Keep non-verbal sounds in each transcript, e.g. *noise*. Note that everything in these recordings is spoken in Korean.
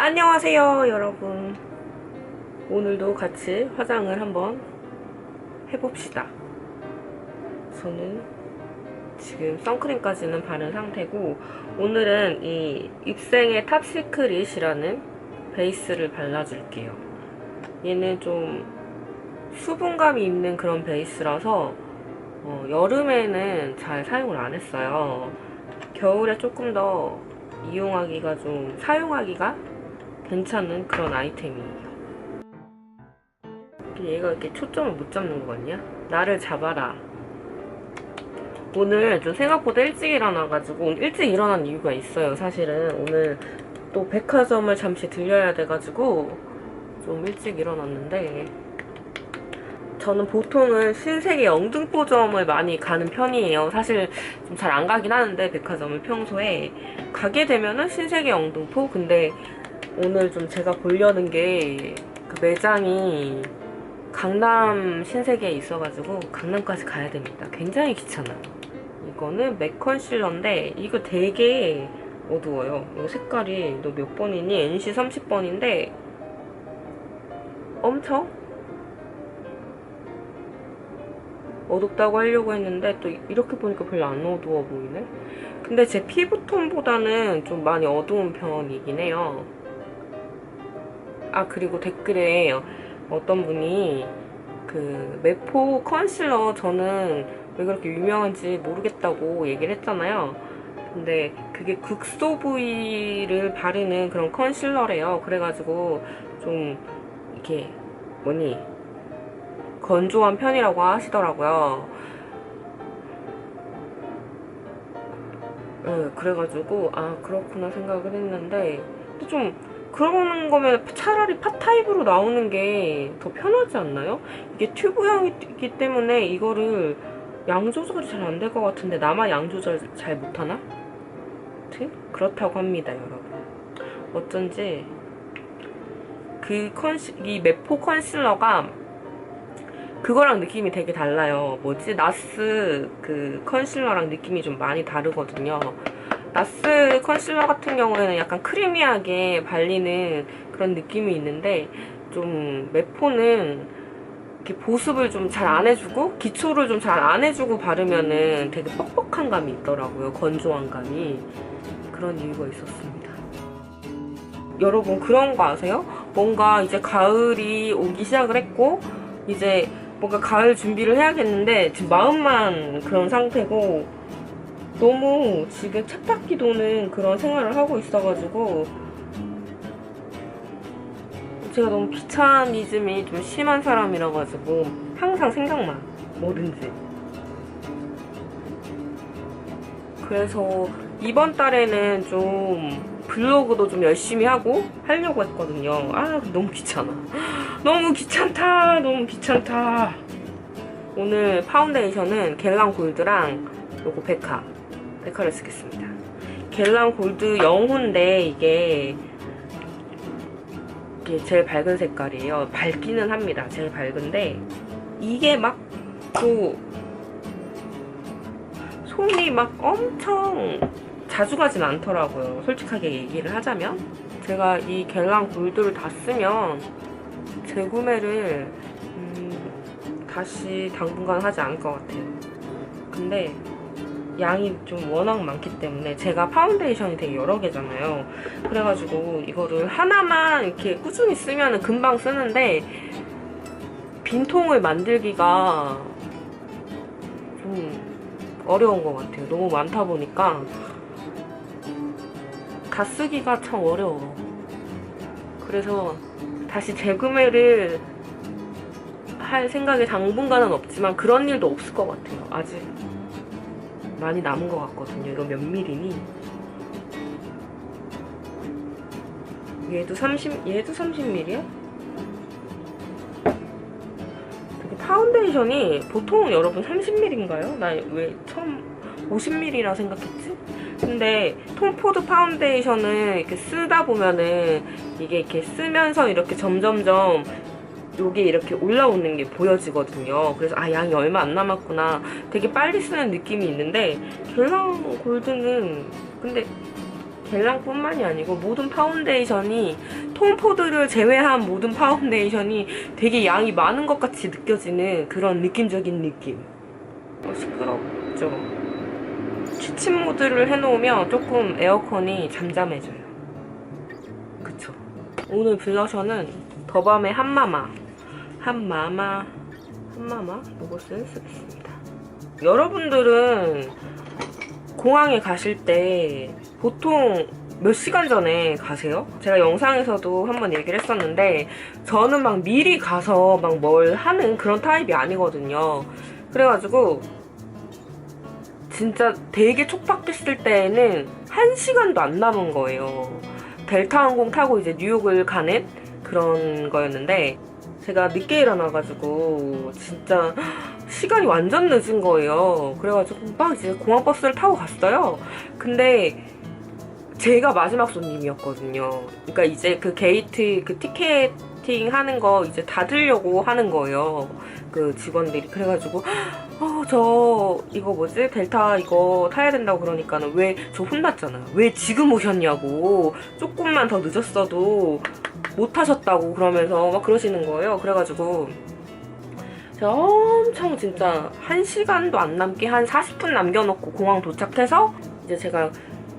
안녕하세요 여러분. 오늘도 같이 화장을 한번 해봅시다. 저는 지금 선크림까지는 바른 상태고 오늘은 이 입생의 탑시크릿이라는 베이스를 발라줄게요. 얘는 좀 수분감이 있는 그런 베이스라서 어, 여름에는 잘 사용을 안 했어요. 겨울에 조금 더 이용하기가 좀 사용하기가 괜찮은 그런 아이템이에요. 얘가 이렇게 초점을 못 잡는 거 같냐? 나를 잡아라. 오늘 좀 생각보다 일찍 일어나가지고 일찍 일어난 이유가 있어요. 사실은 오늘 또 백화점을 잠시 들려야 돼가지고 좀 일찍 일어났는데 저는 보통은 신세계 영등포점을 많이 가는 편이에요. 사실 좀 잘 안 가긴 하는데 백화점을 평소에 가게 되면은 신세계 영등포 근데 오늘 좀 제가 보려는 게 그 매장이 강남 신세계에 있어가지고 강남까지 가야 됩니다. 굉장히 귀찮아요. 이거는 맥 컨실러인데 이거 되게 어두워요. 이거 색깔이 너 몇 번이니? NC 30번인데 엄청 어둡다고 하려고 했는데 또 이렇게 보니까 별로 안 어두워 보이네. 근데 제 피부톤보다는 좀 많이 어두운 편이긴 해요. 아 그리고 댓글에 어떤 분이 그 메포 컨실러 저는 왜 그렇게 유명한지 모르겠다고 얘기를 했잖아요. 근데 그게 극소 부위를 바르는 그런 컨실러래요. 그래가지고 좀 이렇게 뭐니 건조한 편이라고 하시더라고요. 네, 그래가지고 아 그렇구나 생각을 했는데 좀 그러는 거면 차라리 팟타입으로 나오는 게 더 편하지 않나요? 이게 튜브형이기 때문에 이거를 양 조절이 잘 안 될 것 같은데 나만 양 조절 잘 못하나? 그렇다고 합니다 여러분 어쩐지 그 컨시 이 메포 컨실러가 그거랑 느낌이 되게 달라요 뭐지 나스 그 컨실러랑 느낌이 좀 많이 다르거든요 나스 컨실러 같은 경우에는 약간 크리미하게 발리는 그런 느낌이 있는데 좀 메포는 이렇게 보습을 좀 잘 안 해주고 기초를 좀 잘 안 해주고 바르면은 되게 뻑뻑한 감이 있더라고요. 건조한 감이. 그런 이유가 있었습니다. 여러분 그런 거 아세요? 뭔가 이제 가을이 오기 시작을 했고 이제 뭔가 가을 준비를 해야겠는데 지금 마음만 그런 상태고 너무 지금 쳇바퀴 도는 그런 생활을 하고 있어가지고 제가 너무 귀차니즘이 좀 심한 사람이라 가지고 항상 생각만 뭐든지. 그래서 이번 달에는 좀 블로그도 좀 열심히 하고 하려고 했거든요. 아 너무 귀찮아. *laughs* 너무 귀찮다 너무 귀찮다. 오늘 파운데이션은 겔랑 골드랑 요거 베카 베카를 쓰겠습니다. 겔랑 골드 영호인데 이게 이게 제일 밝은 색깔이에요. 밝기는 합니다. 제일 밝은데 이게 막또 손이 막 엄청 자주 가진 않더라고요. 솔직하게 얘기를 하자면 제가 이 겔랑 골드를 다 쓰면 재구매를 음, 다시 당분간 하지 않을 것 같아요. 근데 양이 좀 워낙 많기 때문에 제가 파운데이션이 되게 여러 개잖아요. 그래가지고 이거를 하나만 이렇게 꾸준히 쓰면 금방 쓰는데 빈통을 만들기가 좀 어려운 것 같아요. 너무 많다 보니까 다 쓰기가 참 어려워. 그래서 다시 재구매를 할 생각이 당분간은 없지만 그런 일도 없을 것 같아요. 아직. 많이 남은 것 같거든요. 이거 몇 밀리니? 얘도 30, 얘도 30ml야? 되게 파운데이션이 보통 여러분 30ml인가요? 나 왜 처음 50ml라 생각했지? 근데 톰포드 파운데이션을 이렇게 쓰다 보면은 이게 이렇게 쓰면서 이렇게 점점점 여기 이렇게 올라오는 게 보여지거든요. 그래서 아 양이 얼마 안 남았구나. 되게 빨리 쓰는 느낌이 있는데 겔랑 골드는 근데 겔랑뿐만이 아니고 모든 파운데이션이 톰포드를 제외한 모든 파운데이션이 되게 양이 많은 것 같이 느껴지는 그런 느낌적인 느낌. 어, 시끄럽죠. 취침 모드를 해놓으면 조금 에어컨이 잠잠해져요. 그쵸. 오늘 블러셔는 더밤의 한마마. 한 마마. 한 마마? 이것을 쓰겠습니다. 여러분들은 공항에 가실 때 보통 몇 시간 전에 가세요? 제가 영상에서도 한번 얘기를 했었는데 저는 막 미리 가서 막 뭘 하는 그런 타입이 아니거든요. 그래가지고 진짜 되게 촉박했을 때에는 한 시간도 안 남은 거예요. 델타 항공 타고 이제 뉴욕을 가는 그런 거였는데 제가 늦게 일어나가지고 진짜 시간이 완전 늦은 거예요. 그래가지고 막 이제 공항 버스를 타고 갔어요. 근데 제가 마지막 손님이었거든요. 그러니까 이제 그 게이트 그 티켓 팅 하는 거 이제 닫으려고 하는 거예요. 그 직원들이 그래가지고 어 저 이거 뭐지 델타 이거 타야 된다고 그러니까는 왜 저 혼났잖아요. 왜 지금 오셨냐고 조금만 더 늦었어도 못 타셨다고 그러면서 막 그러시는 거예요. 그래가지고 제가 엄청 진짜 한 시간도 안 남게 한 40분 남겨놓고 공항 도착해서 이제 제가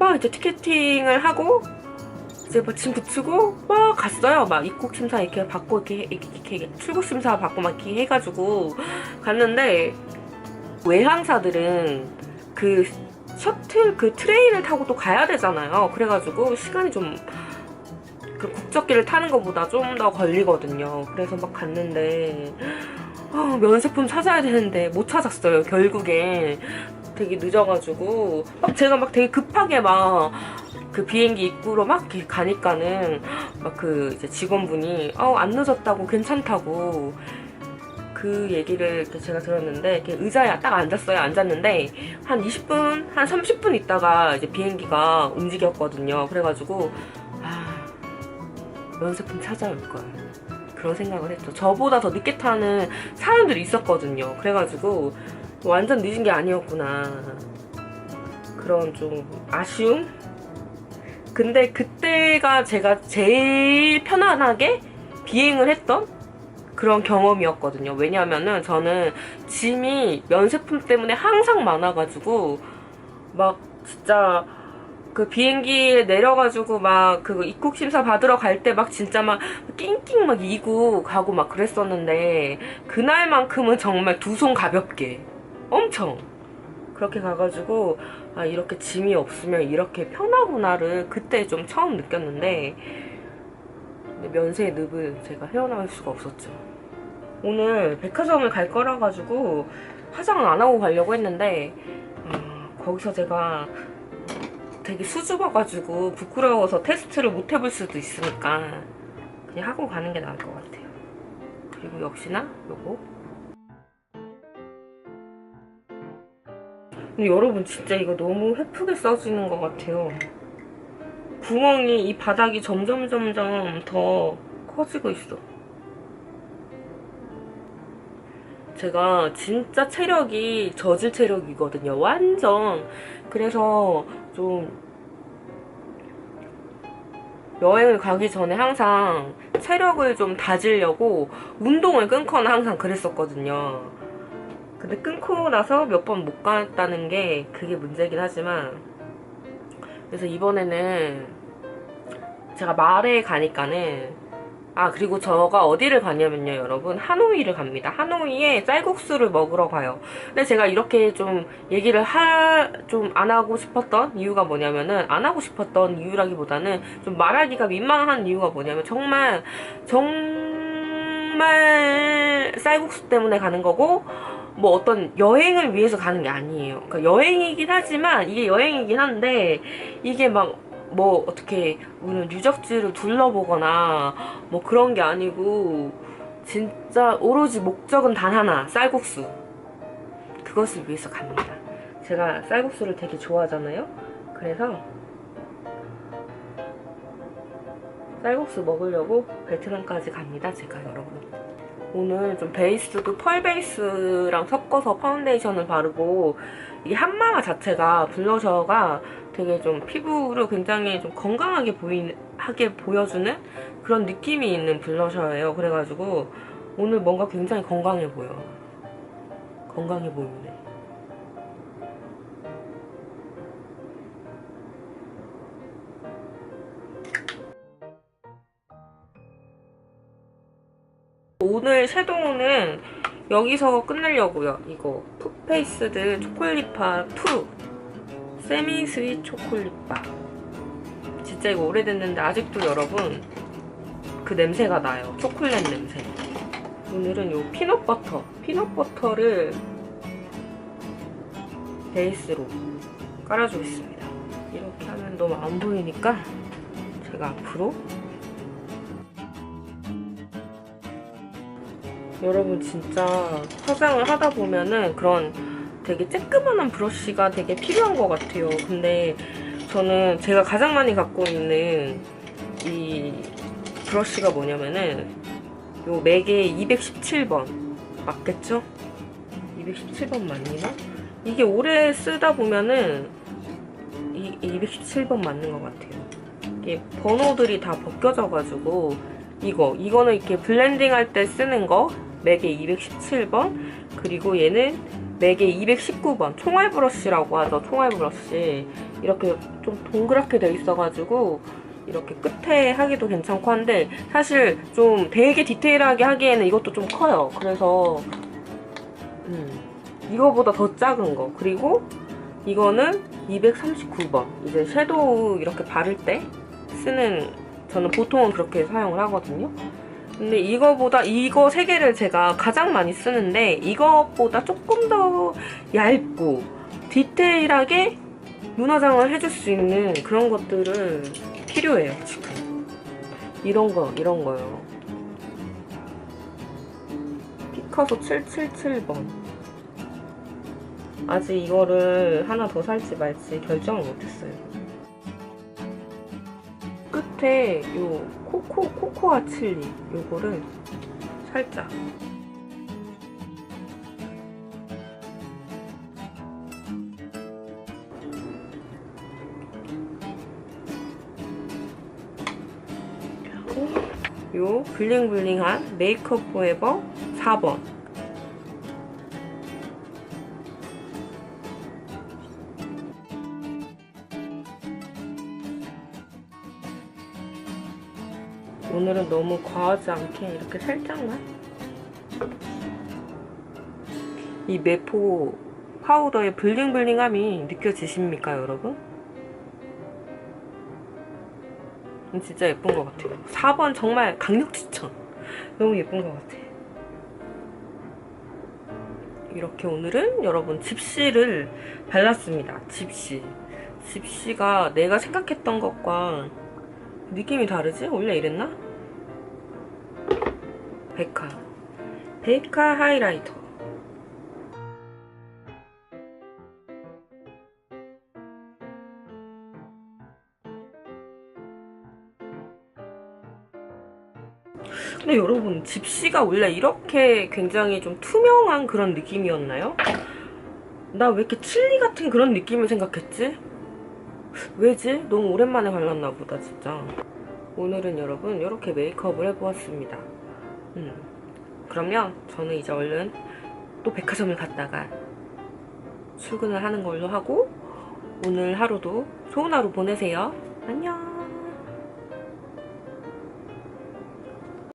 막 이제 티켓팅을 하고 이제 뭐짐 붙이고 막 갔어요. 막 입국 심사 이렇게 받고 이렇게, 이렇게, 이렇게, 출국 심사 받고 막 이렇게 해가지고 갔는데 외항사들은 그 셔틀 그 트레인을 타고 또 가야 되잖아요. 그래가지고 시간이 좀 그 국적기를 타는 것보다 좀 더 걸리거든요. 그래서 막 갔는데 아, 면세품 찾아야 되는데 못 찾았어요. 결국엔 되게 늦어가지고 막 제가 막 되게 급하게 막 그 비행기 입구로 막 가니까는 막 그 이제 직원분이 어 안 늦었다고 괜찮다고 그 얘기를 제가 들었는데 의자에 딱 앉았어요. 앉았는데 한 20분, 한 30분 있다가 이제 비행기가 움직였거든요. 그래가지고 아 면세품 찾아올 걸 그런 생각을 했죠. 저보다 더 늦게 타는 사람들이 있었거든요. 그래가지고 완전 늦은 게 아니었구나 그런 좀 아쉬움. 근데 그때가 제가 제일 편안하게 비행을 했던 그런 경험이었거든요. 왜냐면은 저는 짐이 면세품 때문에 항상 많아가지고 막 진짜 그 비행기에 내려가지고 막 그 입국 심사 받으러 갈 때 막 진짜 막 낑낑 막 이고 가고 막 그랬었는데 그날만큼은 정말 두 손 가볍게 엄청 그렇게 가가지고 아 이렇게 짐이 없으면 이렇게 편하구나를 그때 좀 처음 느꼈는데 면세의 늪을 제가 헤어나올 수가 없었죠. 오늘 백화점을 갈 거라 가지고 화장은 안 하고 가려고 했는데 음, 거기서 제가 되게 수줍어가지고 부끄러워서 테스트를 못 해볼 수도 있으니까 그냥 하고 가는 게 나을 것 같아요. 그리고 역시나 요거 근데 여러분 진짜 이거 너무 예쁘게 써지는 것 같아요. 구멍이 이 바닥이 점점 점점 더 커지고 있어. 제가 진짜 체력이 저질 체력이거든요. 완전. 그래서 좀 여행을 가기 전에 항상 체력을 좀 다지려고 운동을 끊거나 항상 그랬었거든요. 근데 끊고 나서 몇 번 못 갔다는 게 그게 문제긴 하지만 그래서 이번에는 제가 말에 가니까는 아 그리고 저가 어디를 가냐면요 여러분. 하노이를 갑니다. 하노이에 쌀국수를 먹으러 가요. 근데 제가 이렇게 좀 얘기를 하 좀 안 하고 싶었던 이유가 뭐냐면은 안 하고 싶었던 이유라기보다는 좀 말하기가 민망한 이유가 뭐냐면 정말 정말 쌀국수 때문에 가는 거고 뭐 어떤 여행을 위해서 가는 게 아니에요. 그러니까 여행이긴 하지만 이게 여행이긴 한데 이게 막 뭐 어떻게 우리는 유적지를 둘러보거나 뭐 그런 게 아니고 진짜 오로지 목적은 단 하나 쌀국수. 그것을 위해서 갑니다. 제가 쌀국수를 되게 좋아하잖아요. 그래서 쌀국수 먹으려고 베트남까지 갑니다 제가 여러분 오늘 좀 베이스도 펄 베이스랑 섞어서 파운데이션을 바르고 이게 한마마 자체가 블러셔가 되게 좀 피부를 굉장히 좀 건강하게 보이는 하게 보여주는 그런 느낌이 있는 블러셔예요. 그래가지고 오늘 뭔가 굉장히 건강해 보여. 건강해 보이네. 오늘 섀도우는 여기서 끝내려고요. 이거 푸페이스드 초콜릿바 2 세미 스윗 초콜릿바 진짜 이거 오래됐는데 아직도 여러분 그 냄새가 나요. 초콜릿 냄새. 오늘은 요 피넛버터 피넛버터를 베이스로 깔아주겠습니다. 이렇게 하면 너무 안 보이니까 제가 앞으로 여러분 진짜 화장을 하다 보면은 그런 되게 쬐끄만한 브러쉬가 되게 필요한 것 같아요. 근데 저는 제가 가장 많이 갖고 있는 이 브러쉬가 뭐냐면은 요 맥의 217번 맞겠죠? 217번 맞나? 이게 오래 쓰다 보면은 이 217번 맞는 것 같아요. 이게 번호들이 다 벗겨져가지고 이거 이거는 이렇게 블렌딩 할 때 쓰는 거 맥의 217번 그리고 얘는 맥의 219번 총알 브러쉬라고 하죠 총알 브러쉬. 이렇게 좀 동그랗게 돼 있어가지고 이렇게 끝에 하기도 괜찮고 한데 사실 좀 되게 디테일하게 하기에는 이것도 좀 커요. 그래서 음, 이거보다 더 작은 거. 그리고 이거는 239번. 이제 섀도우 이렇게 바를 때 쓰는 저는 보통은 그렇게 사용을 하거든요 근데 이거보다 이거 세 개를 제가 가장 많이 쓰는데 이것보다 조금 더 얇고 디테일하게 눈화장을 해줄 수 있는 그런 것들은 필요해요 지금. 이런 거 이런 거요. 피카소 777번. 아직 이거를 하나 더 살지 말지 결정을 못했어요. 끝에 요 코코 코코아 칠리. 요거를 살짝. 요 블링블링한 메이크업 포에버 4번 오늘은 너무 과하지 않게 이렇게 살짝만? 이 메포 파우더의 블링블링함이 느껴지십니까 여러분? 진짜 예쁜 것 같아요. 4번 정말 강력 추천. 너무 예쁜 것 같아. 이렇게 오늘은 여러분 집시를 발랐습니다. 집시. 집시가 내가 생각했던 것과 느낌이 다르지? 원래 이랬나? 베카 베카 하이라이터 근데 여러분 집시가 원래 이렇게 굉장히 좀 투명한 그런 느낌이었나요? 나 왜 이렇게 칠리 같은 그런 느낌을 생각했지? 왜지? 너무 오랜만에 발랐나 보다 진짜 오늘은 여러분 이렇게 메이크업을 해보았습니다 음. 그러면 저는 이제 얼른 또 백화점을 갔다가 출근을 하는 걸로 하고 오늘 하루도 좋은 하루 보내세요 안녕